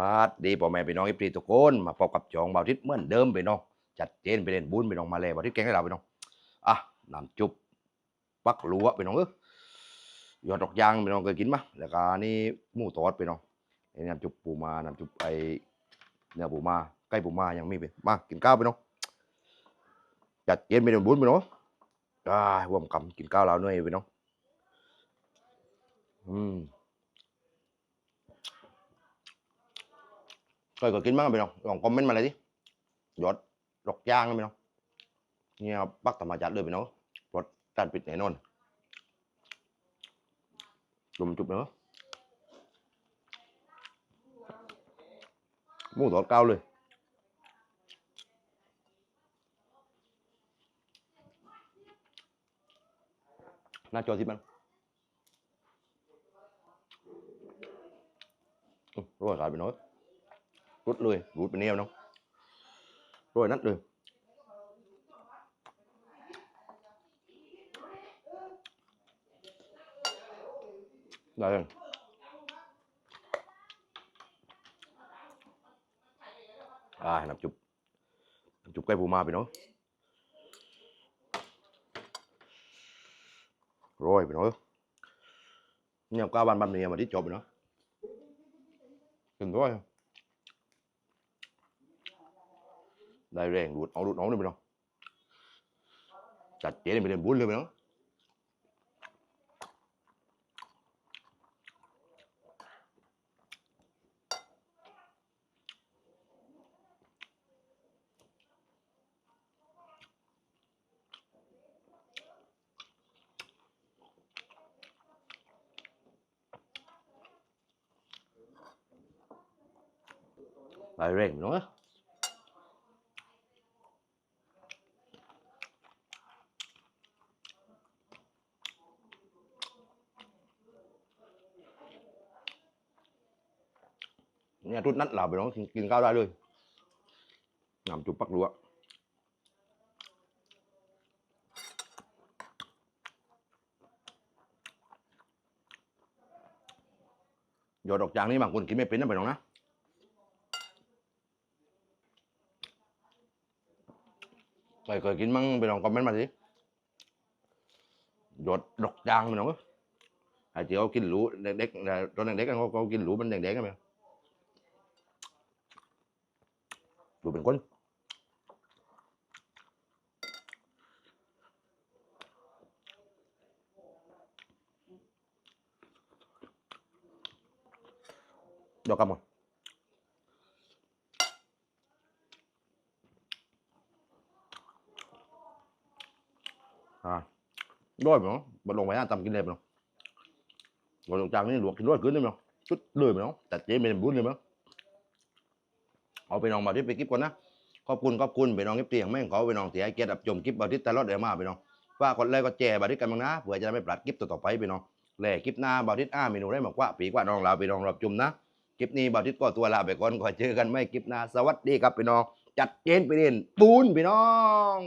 วัสดีพ่อแม่พี่น้องอีปรีทุกคนมาพบกับจองเบาทิศเหมือนเดิมพี่น้องจัดเจนไปเล่นบุญพี่น้องมาเลยเบาทิศแกงให้เราพี่น้องอะน้ำจุบปักลัวพี่น้องเออยอดดอกยางพี่น้องเคยกินมะแล้วก็นี่หมูทอดพี่น้องนี่น้ำจุบปูมาน้ำจุบไอเนื้อปูมาไก่ปูมายังมีพี่มากินข้าวพี่น้องจัดเจนไปเล่นบุญพี่น้องอ่าร่วมกำกินข้าวเราหน่อยพี่น้องอืม เคยก็กินบ้างไหมน้องลองคอมเมนต์มาเลยดิยอดดอกย่างนะพี่น้องเนี่ยปักธรรมจัดเลยพี่น้องรสจัดปิดแน่นอนจุ่มจุบเนาะมูทอดเก้าเลยหน้าจอที่มันอื้อร่อยขายไปน้อย rút lui, rút bên em đâu. Rồi nát lui, đây à nằm chụp. Nằm chụp cây phù ma bị nói rồi bị nói nhập cao ban ban này mà đi chụp bị nói đừng thôi 나이랭 루트 어 루트 나오는 거죠 자 얘는 뭐냐 뭘 넣으면 Lại rèn nữa เนี่ยทุดนัดเราไปน้องกินกินข้าวได้เลยน้ำจุบปักรัวยอดดอกจางนี่บางคนกินไม่เป็นนะไปน้องนะใครเคยกินมั้งไปลองคอมเมนต์มาสิหยดดอกจางไปน้องเอ้ยไอ้ที่เขากินหรูเด็กๆตอนเด็กๆเขาเขากินหรูมันแดงๆกันไหม đủ bình quân cho cầm rồi. À. Đôi mà bật lồng máy ăn tầm cái đẹp rồi. Ngồi đồng trang này luộc cái đôi cứ nữa không? Chút lười mà không? Chặt chế mình bún nữa không? เอาไปน้องบาทิตไปคลิปก่อนนะขอบคุณขอบคุณไปน้องคลิปเตียงแม่งขอไปน้องเสียเกียรติอับชมคลิปบาทิตตลอดเดี๋ยวมาไปน้องฝากกดไลค์กดแชร์บาทิตกันบ้างนะเผื่อจะได้ไม่พลาดคลิปต่อๆไปไปน้องแหล่คลิปหน้าบาทิตอ้าเมนูได้บอกว่าปีกว่าน้องลาไปน้องรับจุ่มนะคลิปนี้บาทิตก็ตัวลาไปก่อนขอเจอกันไม่คลิปหน้าสวัสดีครับไปน้องจัดเจนไปเล่นปูนไปน้อง